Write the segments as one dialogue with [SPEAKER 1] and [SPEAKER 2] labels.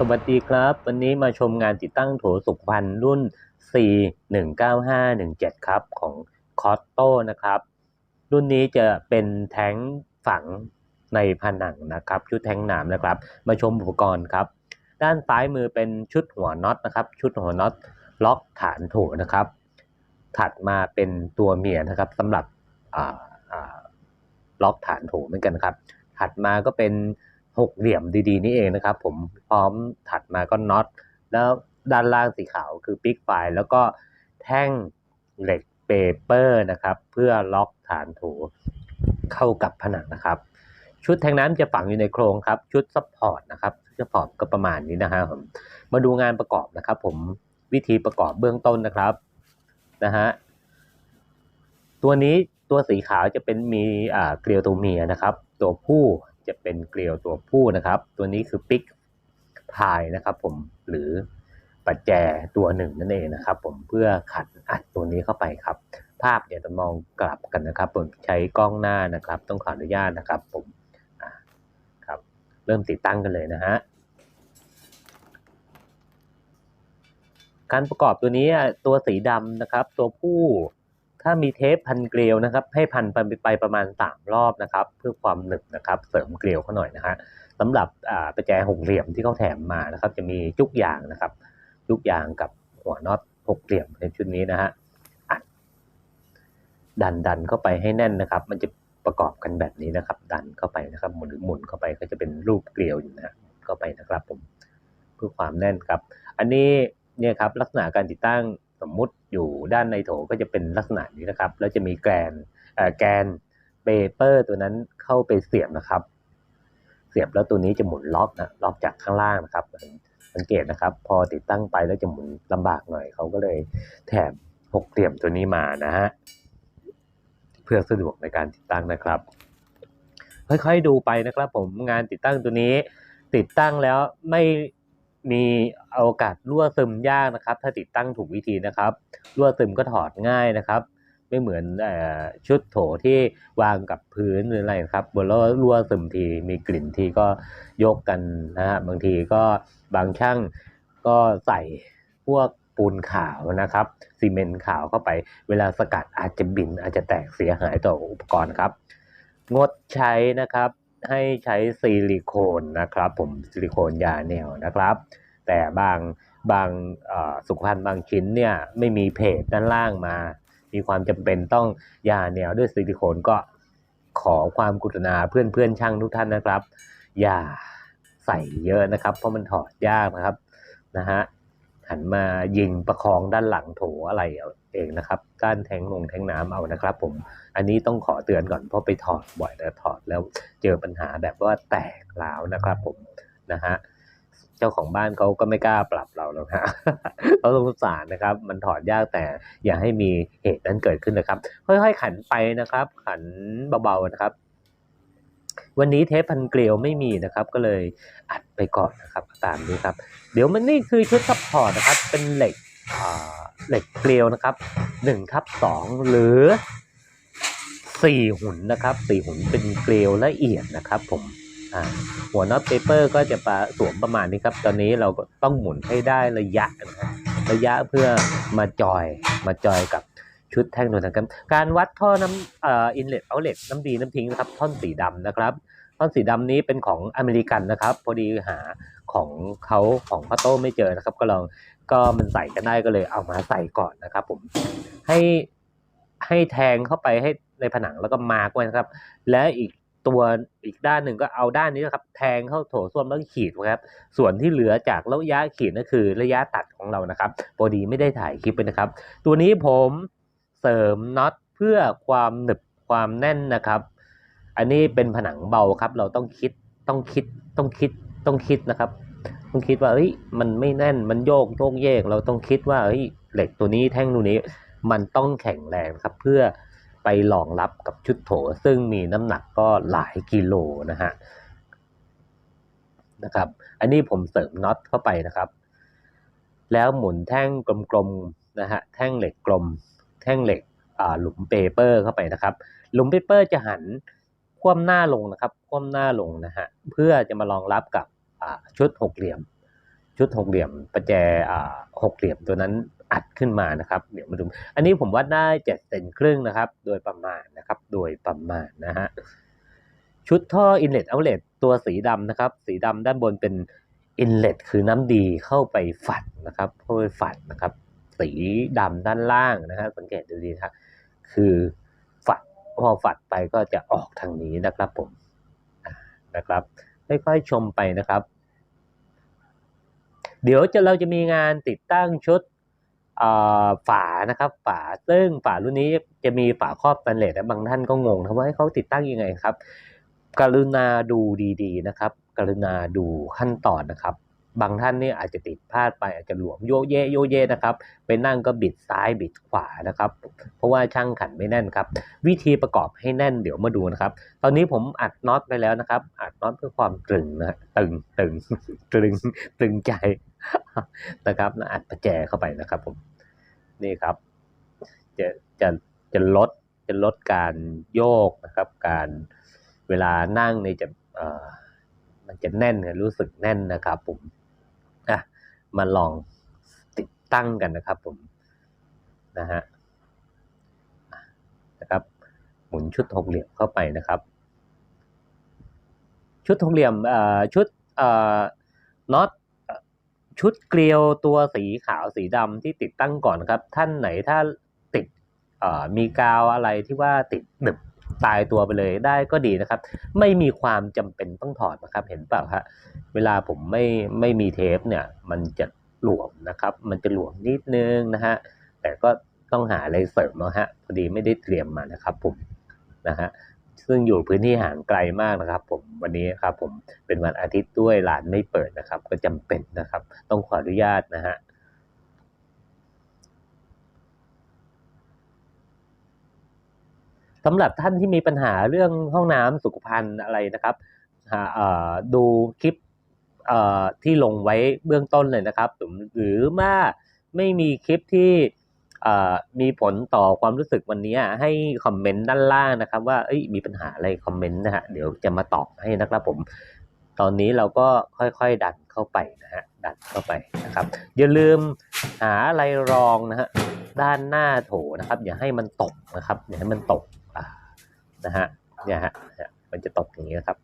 [SPEAKER 1] สวัสดีครับ วันนี้มาชมงานติดตั้งโถสุขภัณฑ์รุ่น C19517 ครับ ของคอ t โตนะครับ รุ่นนี้จะเป็นแท้งฝังในผนังนะครับ ชุดแท้งหนามนะครับ มาชมอุปกรณ์ครับ ด้านซ้ายมือเป็นชุดหัวน็อตนะครับ ชุดหัวน็อตล็อกฐานโถนะครับ ถัดมาเป็นตัวเมียนะครับสำหรับล็อกฐานโถเหมือนกันครับ ถัดมาก็เป็น หกเหลี่ยมดีๆนี่เองนะครับผมพร้อมถัดมาก็น็อตแล้วด้านล่างสีขาวคือปิกไฟแล้วก็แท่งเหล็กเปเปอร์นะครับเพื่อล็อกฐานโถเข้ากับผนังนะครับ ชุดแทงน้ำจะฝังอยู่ในโครงครับ ชุดซัพพอร์ตนะครับชุดซัพพอร์ตก็ประมาณนี้นะครับผมมาดูงานประกอบนะครับ ผมวิธีประกอบเบื้องต้นนะครับนะฮะตัวนี้ตัวสีขาวจะเป็นมีอ่าเกลียวตัวเมียนะครับ ตัวผู้ จะเป็นเกลียวตัวผู้นะครับ ตัวนี้คือปิกพายนะครับผมหรือปัจแจตัวหนึ่งนั่นเองนะครับผมเพื่อขันอัดตัวนี้เข้าไปครับ ภาพเดี๋ยวจะมองกลับกันนะครับผมใช้กล้องหน้านะครับ ต้องขออนุญาตนะครับผมครับเริ่มติดตั้งกันเลยนะฮะการประกอบตัวนี้ตัวสีดำนะครับ ตัวผู้ ถ้ามีเทปพันเกลียวนะครับ ให้พันไปไปประมาณสามรอบนะครับ เพื่อความหนึบนะครับเสริมเกลียวเขาหน่อยนะฮะสำหรับอ่าประแจหกเหลี่ยมที่เขาแถมมานะครับ จะมีจุกยางนะครับ จุกยางกับหัวน็อตหกเหลี่ยมในชุดนี้นะฮะอัดดันดันเข้าไปให้แน่นนะครับ มันจะประกอบกันแบบนี้นะครับ ดันเข้าไปนะครับหมุนหรือหมุนเข้าไปก็จะเป็นรูปเกลียวอยู่นะเข้าไปนะครับผมเพื่อความแน่นครับ อันนี้เนี่ยครับลักษณะการติดตั้ง สมมุติอยู่ด้านในโถก็จะเป็นลักษณะนี้นะครับ แล้วจะมีแกนเอ่อแกนเปเปอร์ตัวนั้นเข้าไปเสียบนะครับ เสียบแล้วตัวนี้จะหมุนล็อกนะล็อกจากข้างล่างนะครับสังเกตนะครับ พอติดตั้งไปแล้วจะหมุนลำบากหน่อยเขาก็เลยแถมหกเหลี่ยมตัวนี้มานะฮะเพื่อสะดวกในการติดตั้งนะครับ ค่อยๆดูไปนะครับ ผมงานติดตั้งตัวนี้ ติดตั้งแล้วไม่ มีโอกาสรั่วซึมยากนะครับ ถ้าติดตั้งถูกวิธีนะครับ รั่วซึมก็ถอดง่ายนะครับ ไม่เหมือนอชุดโถที่วางกับพื้นหรืออะไรครับบนแล้วรั่วซึมทีมีกลิ่นทีก็ยกกันนะฮะบางทีก็บางช่างก็ใส่พวกปูนขาวนะครับซีเมนต์ขาวเข้าไป เวลาสกัดอาจจะบินอาจจะแตกเสียหายต่ออุปกรณ์ครับ งดใช้นะครับ ให้ใช้ซิลิโคนนะครับ ผมซิลิโคนยาแนวนะครับ แต่บางบางสุขภัณฑ์บางชิ้นเนี่ยไม่มีเพจด้านล่างมา มีความจำเป็นต้องยาแนวด้วยซิลิโคนก็ขอความกรุณาเพื่อนเพื่อนช่างทุกท่านนะครับ อย่าใส่เยอะนะครับ เพราะมันถอดยากนะครับนะฮะหันมายิงประคองด้านหลังโถอะไร เอาเองนะครับด้านแทงลงแทงน้ำเอานะครับ ผมอันนี้ต้องขอเตือนก่อนเพราะไปถอดบ่อยแล้วถอดแล้วเจอปัญหาแบบว่าแตกร้าวนะครับผมนะฮะเจ้าของบ้านเขาก็ไม่กล้าปรับเราแล้วฮะเขาสงสารนะครับ มันถอดยากแต่อย่าให้มีเหตุนั้นเกิดขึ้นนะครับค่อยๆขันไปนะครับ ขันเบาๆนะครับ วันนี้เทปพันเกลียวไม่มีนะครับ ก็เลยอัดไปก่อนนะครับ ตามนี้ครับ เดี๋ยวมันนี่คือชุดซัพพอร์ตนะครับ เป็นเหล็ก เหล็กเกลียวนะครับหนึ่งทับสองหรือสี่หุ่นนะครับสี่หุ่นเป็นเกลียวละเอียดนะครับ ผมหัวน็อตเปเปอร์ก็จะปะสวมประมาณนี้ครับ ตอนนี้เราก็ต้องหมุนให้ได้ระยะนะระยะเพื่อมาจอยมาจอยกับชุดแท่งโดนทางกันการวัดท่อน้ำเอ่ออินเลตเอาเลตน้ำดีน้ำทิ้งนะครับ ท่อนสีดำนะครับ ท่อนสีดำนี้เป็นของอเมริกันนะครับ พอดีหาของเขาของพ่อโต้ไม่เจอนะครับ ก็ลอง ก็มันใส่กันได้ก็เลยเอามาใส่ก่อนนะครับ ผมให้ให้แทงเข้าไปให้ในผนังแล้วก็มาร์กไว้นะครับ และอีกตัวอีกด้านหนึ่งก็เอาด้านนี้นะครับ แทงเข้าโถส้วมแล้วขีดไว้ครับ ส่วนที่เหลือจากระยะขีดนั่นคือระยะตัดของเรานะครับพอดีไม่ได้ถ่ายคลิปไปนะครับ ตัวนี้ผมเสริมน็อตเพื่อความหนึบความแน่นนะครับ อันนี้เป็นผนังเบาครับ เราต้องคิดต้องคิดต้องคิดต้องคิดนะครับ ต้องคิดว่าเฮ้ยมันไม่แน่นมันโยกโยกเยก เราต้องคิดว่าเฮ้ยเหล็กตัวนี้แท่งตัวนี้มันต้องแข็งแรงครับเพื่อไปรองรับกับชุดโถ ซึ่งมีน้ำหนักก็หลายกิโลนะฮะนะครับ อันนี้ผมเสริมน็อตเข้าไปนะครับ แล้วหมุนแท่งกลมๆนะฮะแท่งเหล็กกลม แท่งเหล็กหลุมเปเปอร์เข้าไปนะครับ หลุมเปเปอร์จะหันคว่ำหน้าลงนะครับคว่ำหน้าลงนะฮะเพื่อจะมารองรับกับ ชุดหกเหลี่ยม ชุดหกเหลี่ยมประแจหกเหลี่ยมตัวนั้นอัดขึ้นมานะครับ เดี๋ยวมาดู อันนี้ผมวัดได้เจ็ดเซนครึ่งนะครับ โดยประมาณนะครับ โดยประมาณนะฮะชุดท่อ inlet outlet ตัวสีดำนะครับ สีดำด้านบนเป็น inlet คือน้ำดีเข้าไปฝัดนะครับเข้าไปฝัดนะครับ สีดำด้านล่างนะฮะสังเกตดูดีนะครับคือฝัดพอฝัดไปก็จะออกทางนี้นะครับผมนะครับ ค่อยๆชมไปนะครับ เดี๋ยวจะเราจะมีงานติดตั้งชุดฝานะครับ ฝาซึ่งฝารุ่นนี้จะมีฝาครอบสแตนเลสแต่บางท่านก็งงนะว่าเขาติดตั้งยังไงครับ กรุณาดูดีๆนะครับ กรุณาดูขั้นตอนนะครับ บางท่านนี่อาจจะติดพลาดไปอาจจะหลวมโยเยโยเยนะครับไปนั่งก็บิดซ้ายบิดขวานะครับ เพราะว่าช่างขันไม่แน่นครับ วิธีประกอบให้แน่นเดี๋ยวมาดูนะครับ ตอนนี้ผมอัดน็อตไปแล้วนะครับ อัดน็อตเพื่อความตึงนะตึงตึงตึงตึงใจนะครับแล้วอัดประแจเข้าไปนะครับผมนี่ครับ จะจะจะลดจะลดการโยกนะครับ การเวลานั่งเนี่ยจะมันจะแน่นนะรู้สึกแน่นนะครับผม มาลองติดตั้งกันนะครับผมนะฮะนะครับหมุนชุดหกเหลี่ยมเข้าไปนะครับ ชุดหกเหลี่ยมเอ่อชุดเอ่อน็อตชุดเกลียวตัวสีขาวสีดำที่ติดตั้งก่อนนะครับ ท่านไหนถ้าติดมีกาวอะไรที่ว่าติดหนึบ ตายตัวไปเลยได้ก็ดีนะครับ ไม่มีความจำเป็นต้องถอดนะครับ เห็นเปล่าฮะเวลาผมไม่ไม่มีเทปเนี่ย มันจะหลวมนะครับ มันจะหลวมนิดนึงนะฮะแต่ก็ต้องหาอะไรเสริมนะฮะพอดีไม่ได้เตรียมมานะครับ ผมนะฮะซึ่งอยู่พื้นที่ห่างไกลมากนะครับ ผมวันนี้ครับ ผมเป็นวันอาทิตย์ด้วยร้านไม่เปิดนะครับ ก็จำเป็นนะครับ ต้องขออนุญาตนะฮะ สำหรับท่านที่มีปัญหาเรื่องห้องน้ำสุขภัณฑ์อะไรนะครับดูคลิปที่ลงไว้เบื้องต้นเลยนะครับ หรือว่าไม่มีคลิปที่มีผลต่อความรู้สึกวันนี้ให้คอมเมนต์ด้านล่างนะครับ ว่ามีปัญหาอะไรคอมเมนต์นะฮะเดี๋ยวจะมาตอบให้นะครับผม ตอนนี้เราก็ค่อยๆดันเข้าไปนะฮะดันเข้าไปนะครับ อย่าลืมหาอะไรรองนะฮะด้านหน้าโถนะครับ อย่าให้มันตกนะครับ อย่าให้มันตก นะฮะเนี่ยฮะมันจะตกอย่างนี้นะครับ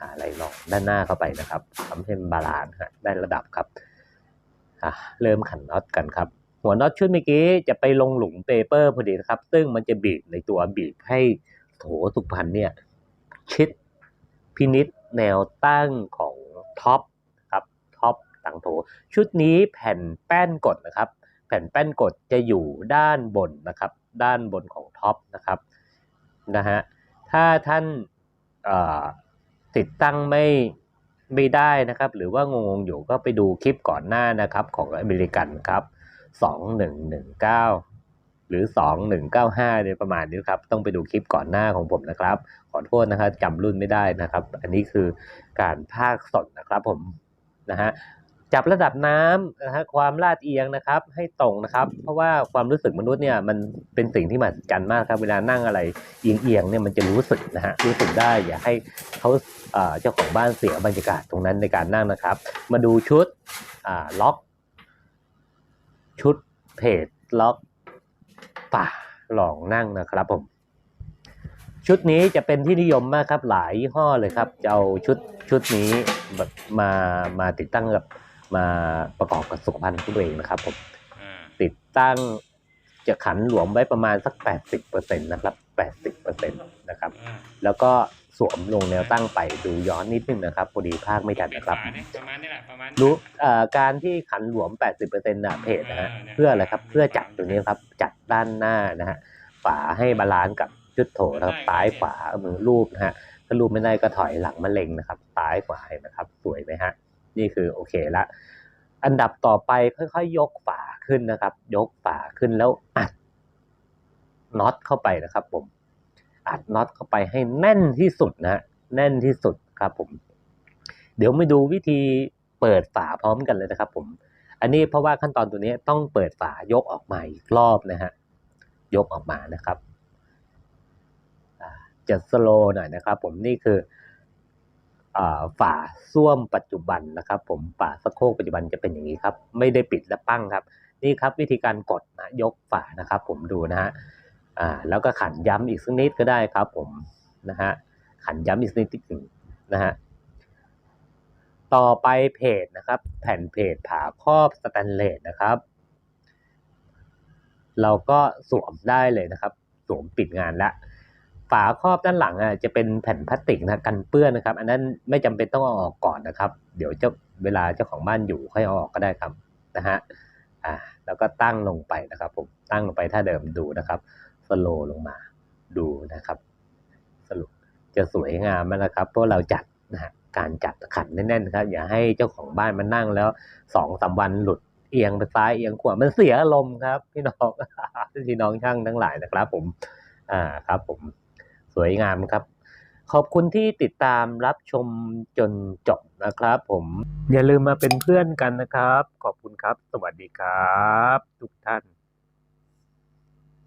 [SPEAKER 1] หาอะไรรองด้านหน้าเข้าไปนะครับทำให้มันบาลานซ์ได้ระดับครับเริ่มขันน็อตกันครับ หัวน็อตชุดเมื่อกี้จะไปลงหลุมเปเปอร์พอดีนะครับ ซึ่งมันจะบีบในตัวบีบให้โถสุพรรณเนี่ยชิดพินิษแนวตั้งของท็อปครับท็อปต่างโถ ชุดนี้แผ่นแป้นกดนะครับ แผ่นแป้นกดจะอยู่ด้านบนนะครับ ด้านบนของท็อปนะครับ นะฮะถ้าท่านติดตั้งไม่ไม่ได้นะครับ หรือว่างงๆอยู่ก็ไปดูคลิปก่อนหน้านะครับของอเมริกันครับสองหนึ่งหนึ่งเก้าหรือสองหนึ่งเก้าห้าเนี่ยประมาณนี้ครับ ต้องไปดูคลิปก่อนหน้าของผมนะครับ ขอโทษนะครับจำรุ่นไม่ได้นะครับ อันนี้คือการภาคสดนะครับผมนะฮะ จับระดับน้ำนะฮะความลาดเอียงนะครับ ให้ตรงนะครับ เพราะว่าความรู้สึกมนุษย์เนี่ยมันเป็นสิ่งที่มหัศจรรย์มากครับ เวลานั่งอะไรเอียงๆเนี่ยมันจะรู้สึกนะฮะรู้สึกได้อย่าให้เขาเจ้าของบ้านเสียบรรยากาศตรงนั้นในการนั่งนะครับ มาดูชุดล็อก ชุดเพจล็อกป่าลองนั่งนะครับผมชุดนี้จะเป็นที่นิยมมากครับหลายยี่ห้อเลยครับจะเอาชุดชุดนี้แบบมามาติดตั้งกับ มาประกอบกับสุขภัณฑ์ตัวเองนะครับผม
[SPEAKER 2] อ่า
[SPEAKER 1] ติดตั้งจะขันหลวมไว้ประมาณสัก 80%นะครับ80%นะครับ
[SPEAKER 2] อ่า
[SPEAKER 1] แล้วก็สวมลงแนวตั้งไปดูย้อนนิดนึงนะครับพอดีภาคไม่ทัน
[SPEAKER 2] เป็น
[SPEAKER 1] นะครับ
[SPEAKER 2] ฝาเนี่ยประมาณนี้แหละประมาณนี้
[SPEAKER 1] รู้เอ่อการที่ขันหลวม 80%นะเพจนะฮะ
[SPEAKER 2] อ่าเนี่ย
[SPEAKER 1] เพื่ออะไรครับเพื่อจัดตรงนี้ครับจัดด้านหน้านะฮะฝาให้บาลานซ์กับจุดโถนะครับซ้ายขวาเอามือรูปนะฮะถ้ารูปไม่ได้ก็ถอยหลังมะเร็งนะครับซ้ายขวาเห็นนะครับ สวยไหมฮะ นี่คือโอเคละ อันดับต่อไปค่อยๆยกฝาขึ้นนะครับ ยกฝาขึ้นแล้วอัดน็อตเข้าไปนะครับ ผม อัดน็อตเข้าไปให้แน่นที่สุดนะแน่นที่สุดครับผม เดี๋ยวมาดูวิธีเปิดฝาพร้อมกันเลยนะครับ ผม อันนี้เพราะว่าขั้นตอนตัวนี้ต้องเปิดฝายกออกมาอีกรอบนะฮะยกออกมานะครับจะสโลว์หน่อยนะครับ ผมนี่คือ ฝาส้วมปัจจุบันนะครับ ผมฝาสะโคกปัจจุบันจะเป็นอย่างนี้ครับ ไม่ได้ปิดและปั้งครับ นี่ครับวิธีการกดนะยกฝานะครับ ผมดูนะฮะอ่าแล้วก็ขันย้ำอีกสักนิดก็ได้ครับ ผมนะฮะขันย้ำอีกสักนิดหนึ่งนะฮะต่อไปเพจนะครับ แผ่นเพจผาครอบสแตนเลสนะครับ เราก็สวมได้เลยนะครับ สวมปิดงานละ ฝาครอบด้านหลังอะจะเป็นแผ่นพลาสติกนะกันเปื้อนนะครับ อันนั้นไม่จำเป็นต้องเอาออกก่อนนะครับ เดี๋ยวเจ้าเวลาเจ้าของบ้านอยู่ค่อยเอาออกก็ได้ครับนะฮะอ่าแล้วก็ตั้งลงไปนะครับ ผมตั้งลงไปถ้าเดิมดูนะครับสโลลงมาดูนะครับ สรุปจะสวยงามมากนะครับเพราะเราจัดนะฮะการจัดขันแน่นๆครับ อย่าให้เจ้าของบ้านมานั่งแล้วสองสามวันหลุดเอียงไปซ้ายเอียงขวามันเสียอารมณ์ครับ พี่น้องพี่น้องช่างทั้งหลายนะครับ ผม อ่าครับผม สวยงามครับ ขอบคุณที่ติดตามรับชมจนจบนะครับ ผมอย่าลืมมาเป็นเพื่อนกันนะครับ ขอบคุณครับ สวัสดีครับ ทุกท่าน